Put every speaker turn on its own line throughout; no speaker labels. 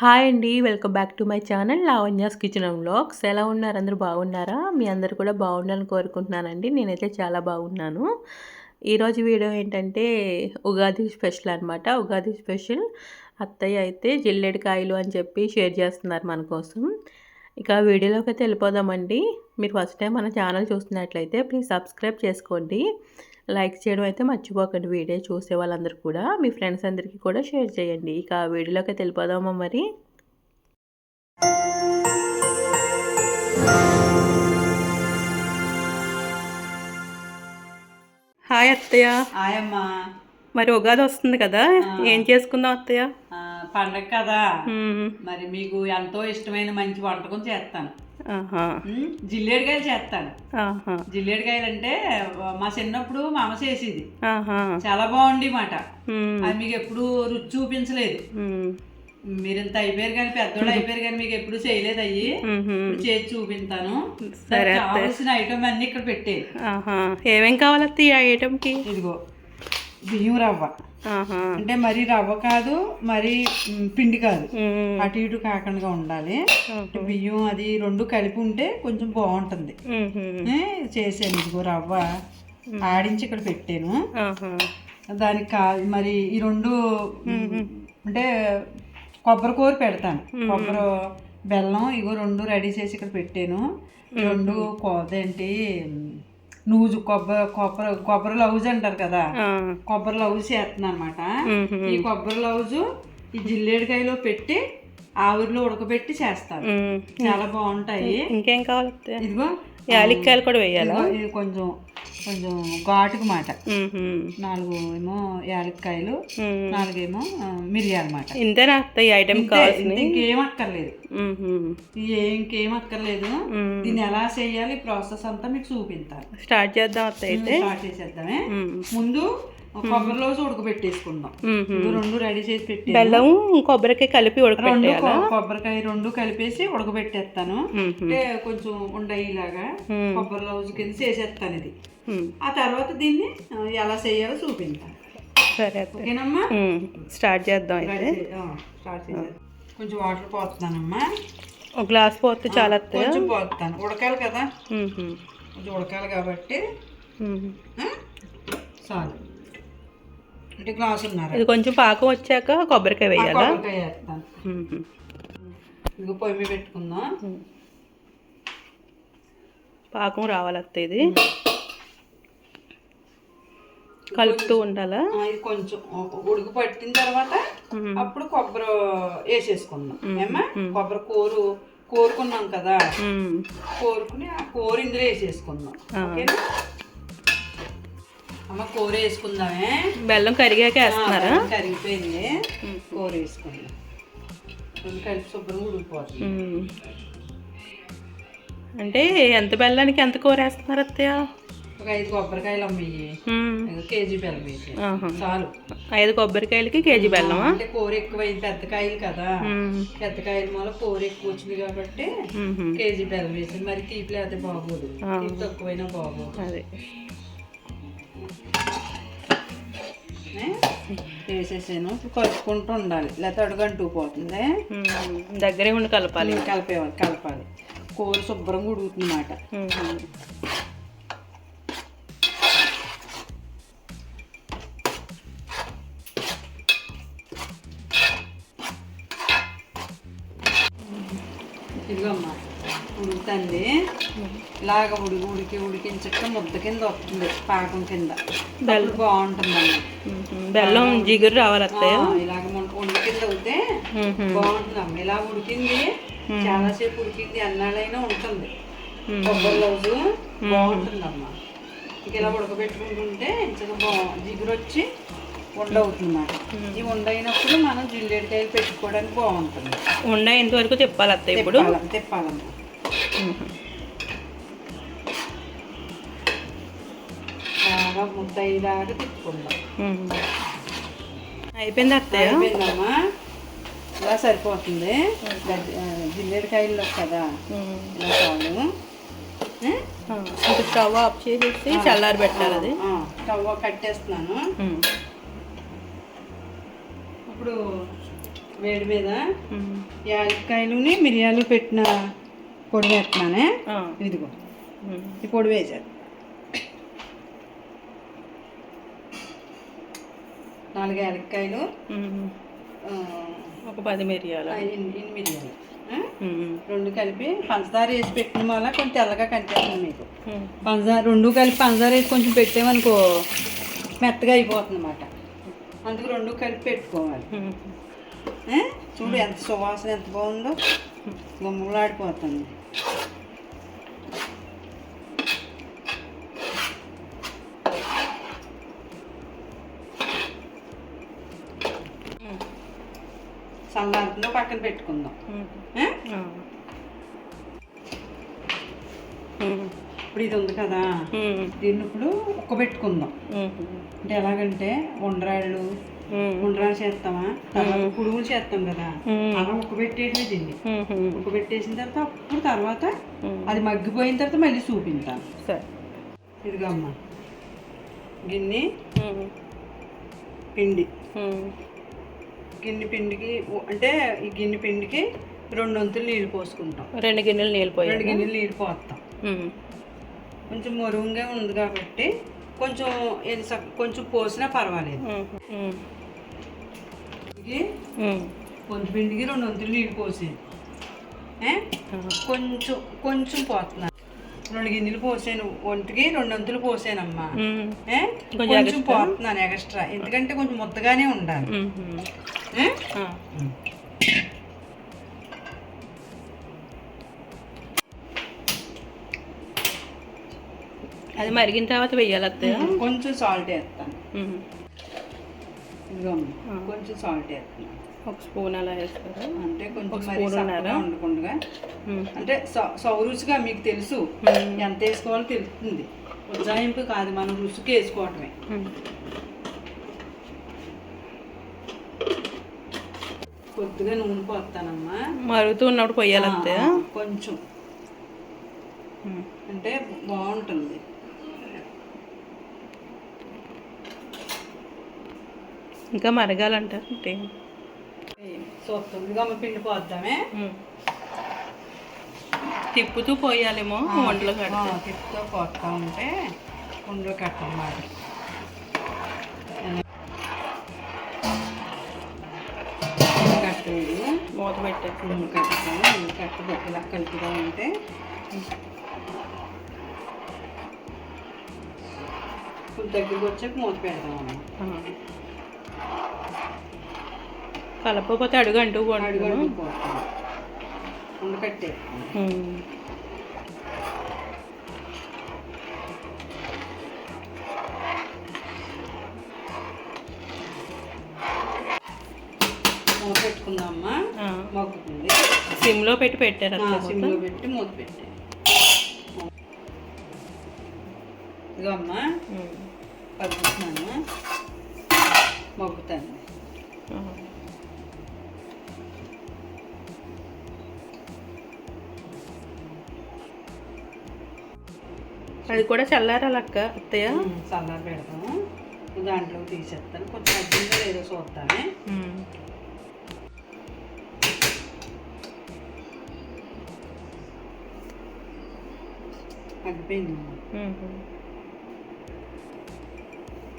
Hi అండి welcome back to my channel Lavanya's kitchen and vlogs. ఎలా ఉన్నారు? అందరూ బాగున్నారా? మీ అందరు కూడా బాగుండాలని కోరుకుంటున్నానండి. నేనైతే చాలా బాగున్నాను. ఈరోజు వీడియో ఏంటంటే ఉగాది స్పెషల్ అనమాట ఉగాది స్పెషల్. అత్తయ్య అయితే జిల్లెడికాయలు అని చెప్పి షేర్ చేస్తున్నారు మన కోసం. ఇక వీడియోలోకి అయితే వెళ్ళిపోదామండి. మీరు ఫస్ట్ టైం మన ఛానల్ చూస్తున్నట్లయితే ప్లీజ్ సబ్స్క్రైబ్ చేసుకోండి. లైక్ చేయడం అయితే మర్చిపోకండి. వీడియో చూసే వాళ్ళందరూ కూడా మీ ఫ్రెండ్స్ అందరికీ కూడా షేర్ చేయండి. ఇక వీడియోలోకి వెళ్ళిపోదామా మరి? హాయ్ అత్తయ్య.
ఆయమ్మ
మరి ఉగాది వస్తుంది కదా? ఏం చేసుకుందాం అత్తయ్య?
పండగ కదా. మరి మీకు ఎంతో ఇష్టమైన మంచి వంటకం చేస్తాను. జిల్లేడికాయలు చేస్తాను.
ఆహా.
జిల్లేడికాయలు అంటే మా చిన్నప్పుడు మా అమ్మ చేసేది.
ఆహా.
చాలా బాగుండి మాట. అది మీకు ఎప్పుడు రుచి చూపించలేదు.
మ్మ్.
మీరు ఇంత అయిపోయారు కానీ పెద్దోళ్ళు అయిపోయారు కానీ మీకు ఎప్పుడు చేయలేదు అయ్యి. చేసి చూపిస్తాను
సరే
కావాల్సిన ఐటమ్ అన్ని ఇక్కడ పెట్టేది
ఆహా. ఏమేం కావాలి ఆ ఐటమ్కి
ఇదిగో. బియ్యం రవ్వ. అంటే మరి రవ్వ కాదు మరి పిండి కాదు. అటు ఇటు కాకుండా ఉండాలి. బియ్యం అది రెండు కలిపి ఉంటే కొంచెం బాగుంటుంది. చేశాను ఇదిగో రవ్వ. ఆడించి ఇక్కడ పెట్టాను. దానికి కా మరి ఈ రెండు అంటే కొబ్బరి కూర పెడతాను. కొబ్బరి బెల్లం ఇగో రెండు రెడీ చేసి ఇక్కడ పెట్టాను. రెండు కోదేంటి? నూజు కొబ్బరి కొబ్బరి కొబ్బరి లౌజ్ అంటారు కదా. కొబ్బరి లౌజ్ చేస్తున్నాను అనమాట. ఈ కొబ్బరి లౌజు ఈ జిల్లేడికాయలో పెట్టి ఆవిరిలో ఉడకబెట్టి చేస్తాను
మ్మ్.
చాలా బాగుంటాయి
ఇంకేం కావాలి
ఇదిగో
యాలక్కాయలు కూడా వేయాలా
కొంచెం కొంచెం ఘాటుకు మాట. నాలుగు ఏమో యాలక్కాయలు. నాలుగేమో మిరియాలు మాట
ఇంతేనా అత్తయ్య ఐటమ్
ఇంకేం అక్కర్లేదు. ఈ ఇంకేం అక్కర్లేదు. దీన్ని ఎలా చేయాలి ప్రాసెస్ అంతా మీకు చూపిస్తాను
స్టార్ట్ చేద్దాం అయితే
స్టార్ట్ చేసేద్దామే
మ్మ్.
ముందు కొబ్బరిలో ఉడకబెట్టేసుకుందాం రెండు రెడీ చేసి పెట్టి
బెల్లం కొబ్బరికాయ కలిపి
కొ- కొబ్బరికాయ రెండు కలిపేసి ఉడకబెట్టేస్తాను. అంటే కొంచెం ఉండయిలాగా
మ్మ్.
కొబ్బరి లౌజ్ కింద చేసేస్తాను ఇది. ఆ తర్వాత దీన్ని ఎలా చేయాలో చూపించాను
సరే
ఓకేనమ్మా?
మ్మ్. స్టార్ట్ చేద్దాం అయితే.
స్టార్ట్ చేసేది కొంచెం వాటర్ పోతున్నానమ్మా.
ఒక గ్లాస్ పోతే చాలా
కొంచెం పోతాను. ఉడకాలి కదా. కొంచెం ఉడకాలి కాబట్టి. చాలు. అంటే
ఇది కొంచెం పాకం వచ్చాక కొబ్బరికాయ వేయాలా?
కొబ్బరికాయ వేస్తాను పొయ్యి మీద పెట్టుకుందాం?
పాకం రావాలి ఇది. కలుపుతూ ఉండాలా?
ఇది కొంచెం ఉడుకు పట్టిన తర్వాత. అప్పుడు కొబ్బరి వేసేసుకుందాం. ఏమా కొబ్బరి కూరు కోరుకున్నాం కదా. కోరుకుని ఆ కూర ఇందులో వేసేసుకుందాం. ఓకేనా? అమ్మ కూర వేసుకుందామే.
బెల్లం కరిగాక వేస్తున్నారా?
కరిగిపోయింది. కూర వేసుకుందాం. కలిపి శుభ్రంగా ఉడికిపోతుంది.
అంటే ఎంత బెల్లానికి ఎంత కూర వేస్తున్నారు అత్తయ్య?
ఒక ఐదు కొబ్బరికాయలు అమ్మయ్యి. ఐదు కేజీ బెల్లం వేసి. చాలు.
ఐదు కొబ్బరికాయలకి కేజీ బెల్లమా?
అంటే కూర ఎక్కువైంది పెద్ద కాయలు కదా.
మ్మ్.
పెద్ద కాయల మూల కూర ఎక్కువ వచ్చింది కాబట్టి. కేజీ బెల్లం వేసి మరి తీపి లేకపోతే బాగోదు. తక్కువైనా బాగోదు.
అదే.
వేసేసాను ఇప్పుడు కలుపుకుంటూ ఉండాలి. లేకపోతే అడుగంటూ పోతుంది.
దగ్గరే ఉండి కలపాలి.
కలిపేవాలి కలపాలి. కూర శుభ్రంగా ఉడుకుతుందన్నమాట.
మ్మ్.
ఇదిగోమ్మా ఉడుకుతుంది. ఇలాగ ఉడికి ఉడికి ఉడికించక ముద్ద కింద వస్తుంది పాకం కింద. బాగుంటుందమ్మా
మ్మ్. బెల్లం జిగురు రావాలి
ఇలాగ ఉడికి కింద అవుతే
మ్మ్.
బాగుంటుందమ్మా ఇలా ఉడికింది చాలాసేపు ఉడికింది అన్నాళ్ళైనా ఉంటుంది. కొబ్బరి రోజు బాగుంటుందమ్మా. ఇంక ఇలా ఉడకబెట్టుకుంటుంటే ఇంచగా బా జిగురు వచ్చి ఉండ అవుతుందన్నమాట ఈ ఉండ అయినప్పుడు మనం జిల్లేడికాయలు పెట్టుకోవడానికి బాగుంటుంది.
ఉండ ఎంతవరకు చెప్పాలి అత్తయ్య ఇప్పుడు.
తిప్పాలి- తిప్పాలమ్మా. బాగా ముద్ద అయ్యేదాకా తిప్పుకుందాం.
అయిపోయింది అత్తయ్య?
అయిపోయిందమ్మా. ఇలా సరిపోతుంది. జిల్లేడికాయల్లో కదా. ఇలా చాలు.
స్టవ్ ఆఫ్ చేసేసి చల్లారి పెట్టాలి అది.
స్టవ్ కట్టేస్తున్నాను. ఇప్పుడు వేడి మీద. యాలక్కాయలుని మిరియాలు పెట్టిన పొడి వేస్తున్నానే. ఇదిగో. ఈ పొడి వేసారు నాలుగు యాలక్కాయలు
ఒక పది మిరియాలు.
ఇన్ని మిరియాలు. రెండు కలిపి పంచదార వేసి పెట్టిన వల్ల కొంచెం తెల్లగా కనిపిస్తుంది మీకు. పంచదార రెండు కలిపి పంచదార వేసి కొంచెం పెట్టామనుకో మెత్తగా అయిపోతుంది అన్నమాట. అందుకు రెండు కలిపి పెట్టుకోవాలి? చూడు ఎంత సువాసన ఎంత బాగుందో. గుమ్మలాడిపోతుంది. చల్లారుతుందో పక్కన పెట్టుకుందాం. ఇప్పుడు ఇది ఉంది కదా. దీన్ని ఇప్పుడు ఉక్కబెట్టుకుందాం. అంటే ఎలాగంటే ఉండ్రాళ్ళు. ఉండ్రాళ్ళు చేస్తామా తర్వాత కుడుములు చేస్తాం కదా. అలా ఉక్కబెట్టేటివి దీన్ని. ఉక్కబెట్టేసిన తర్వాత అప్పుడు తర్వాత. అది మగ్గిపోయిన తర్వాత మళ్ళీ చూపించాను
సరే
ఇదిగో అమ్మ గిన్నె. పిండి. గిన్నె పిండికి అంటే ఈ గిన్నె పిండికి రెండు వంతులు నీళ్ళు పోసుకుంటాం.
రెండు గిన్నెలు నీళ్ళు
రెండు
పోయాలి
గిన్నెలు నీళ్ళు పోస్తాం. కొంచెం మరుగుగా ఉంది కాబట్టి కొంచెం కొంచెం పోసినా పర్వాలేదు. కొంచెం పిండికి రెండు వంతులు నీళ్ళు పోసేది. కొంచెం కొంచెం పోతున్నాను రెండు గిన్నెలు పోసాను ఒంటికి రెండు వంతులు పోసానమ్మా
ఉమ్.
ఏ?
కొంచెం
కొంచెం పోతున్నాను ఎక్స్ట్రా ఎందుకంటే కొంచెం ముద్దగానే ఉండాలి
ఉమ్.
ఏ?
ఆ. అది మరిగిన తర్వాత వెయ్యాలి అత్తయ్య
కొంచెం సాల్ట్ వేస్తాను
ఉమ్.
ఇదిగో అమ్మ, కొంచెం సాల్ట్ వేస్తాను
ఒక స్పూన్ అలా వేస్తారు
అంటే కొంచెం? ఉండకుండా. అంటే సౌ- సౌరుచిగా మీకు తెలుసు. ఎంత వేసుకోవాలో తెలుస్తుంది ఉజ్జాయింపు కాదు మనం రుచికి వేసుకోవటమే. కొద్దిగా నూనె పోస్తానమ్మా
మరుగుతూ ఉన్నప్పుడు
ఆ, కొంచెం. అంటే బాగుంటుంది
ఇంకా మరగాలంటారు అంటే
సొత్తుందిగా అమ్మ పిండి పోద్దామే.
తిప్పుతూ పోయాలేమో వంటలో
ఆ,
కడితే.
తిప్పుతో పోతా ఉంటే ఉండు కట్టమాట కట్టేది.
మూత పెట్టేసి
ముందు కట్టుకొని ముందు కట్టి ఇలా కలుపుతూ ఉంటే. దగ్గరికి వచ్చాక మూత పెడతాం అమ్మ.
ఆ. కలపకపోతే అడుగు అంటూ
అడుగు
పోండి
అడుగు పోతాం ఉండు కట్టే. మూత పెట్టుకుందామా? మొక్కుతుంది
సిమ్లో పెట్టి పెట్టారు అత్తయ్య
సిమ్లో పెట్టి మూత పెట్టి.
ఉమ్.
కలుపుతున్నాను మొక్కుతాను
అది కూడా చల్లారాలి అక్క అత్తయ్య.
చల్లారి పెడతాము. దాంట్లో తీసేస్తాను. కొంచెం మగ్గిందో లేదో చూస్తానే.
ఉమ్.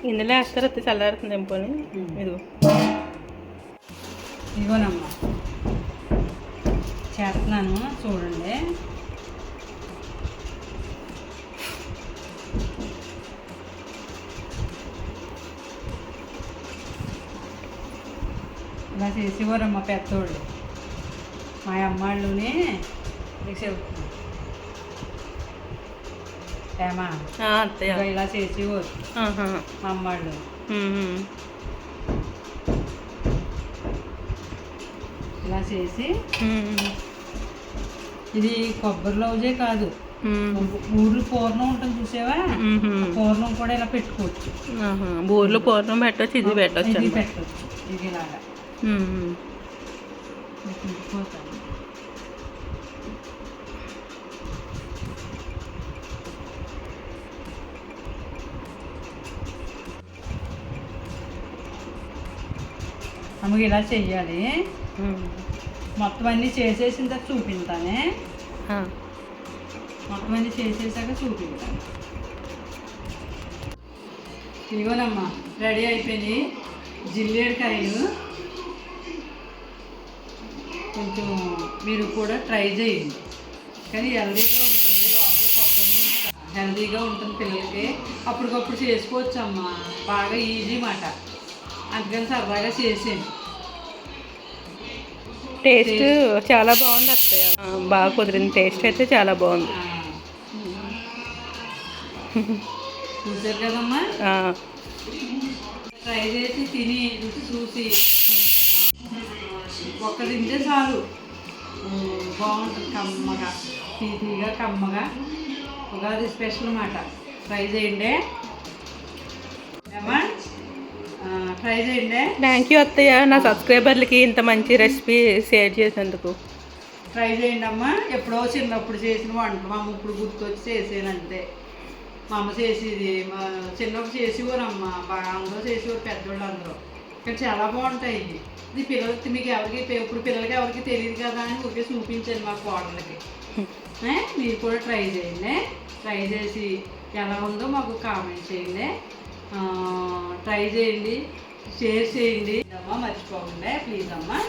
ఇందులో వేస్తారు అత్తయ్య చల్లారుతుంది ఏం పోనీ.
ఉమ్.
ఇదిగో.
ఇదిగోనమ్మా. చేస్తున్నాను చూడండి. ఇలా చేసేవారమ్మా పెద్దోళ్ళు మా అమ్మాళ్ళుని నీకు చెబుతున్నా ఏమా ఇలా చేసేవారు. మా అమ్మాళ్ళు. ఇలా చేసి. ఇది కొబ్బరి లౌజే కాదు. ఊర్లు పూర్ణం ఉంటుంది చూసావా. పూర్ణం కూడా ఇలా పెట్టుకోవచ్చు.
బూర్లు పూర్ణం పెట్టచ్చు ఇది పెట్టచ్చు
ఇది. పెట్టవచ్చు ఇది ఇలాగా తిప్పిపోతాను. అమ్మకి ఇలా చెయ్యాలి. మొత్తం అన్నీ చేసేసిన తర్వాత చూపించానే. మొత్తం అన్నీ చేసేసాక చూపించాను ఇదిగోనమ్మా రెడీ అయిపోయినాయి జిల్లేడుకాయలు కొంచెం మీరు కూడా ట్రై చేయండి. కానీ హెల్దీగా ఉంటుంది లోపల కొబ్బరి హెల్దీగా ఉంటుంది పిల్లలకి. అప్పటికప్పుడు చేసుకోవచ్చు అమ్మా బాగా ఈజీ మాట. అందుకని సరదాగా చేసేయండి.
టేస్ట్ చాలా బాగుంది అత్తయ్య. బాగా కుదిరింది. టేస్ట్ అయితే చాలా బాగుంది.
చూసారు కదమ్మా? ట్రై చేసి తిని రుచి చూసి. ఒక్క తింటే చాలు బాగుంటుంది కమ్మగా. తీతిగా కమ్మగా. ఉగాది స్పెషల్ అన్నమాట ట్రై చేయండి. ట్రై చేయండి.
థ్యాంక్ యూ అత్తయ్య. నా సబ్స్క్రైబర్లకి ఇంత మంచి రెసిపీ షేర్ చేసినందుకు.
ట్రై చేయండి అమ్మా ఎప్పుడో చిన్నప్పుడు చేసిన వంటలు మా అమ్మ ఇప్పుడు గుర్తొచ్చి చేసాను అంతే. మా అమ్మ చేసేది మా చిన్నప్పుడు చేసేవారమ్మ. బాగా అందరూ చేసేవారు పెద్దవాళ్ళు అందరూ. కానీ చాలా బాగుంటాయి. ఇవి. ఇది పిల్లలకి మీకు ఎవరికి ఇప్పుడు పిల్లలకి ఎవరికి తెలియదు కదా అని ఊరికే చూపించాను మా కోడలకి? మీరు కూడా ట్రై చేయండి. ట్రై చేసి ఎలా ఉందో మాకు కామెంట్ చేయండి. ట్రై చేయండి. షేర్ చేయండి. అమ్మా మర్చిపోకుండా ప్లీజ్ అమ్మా.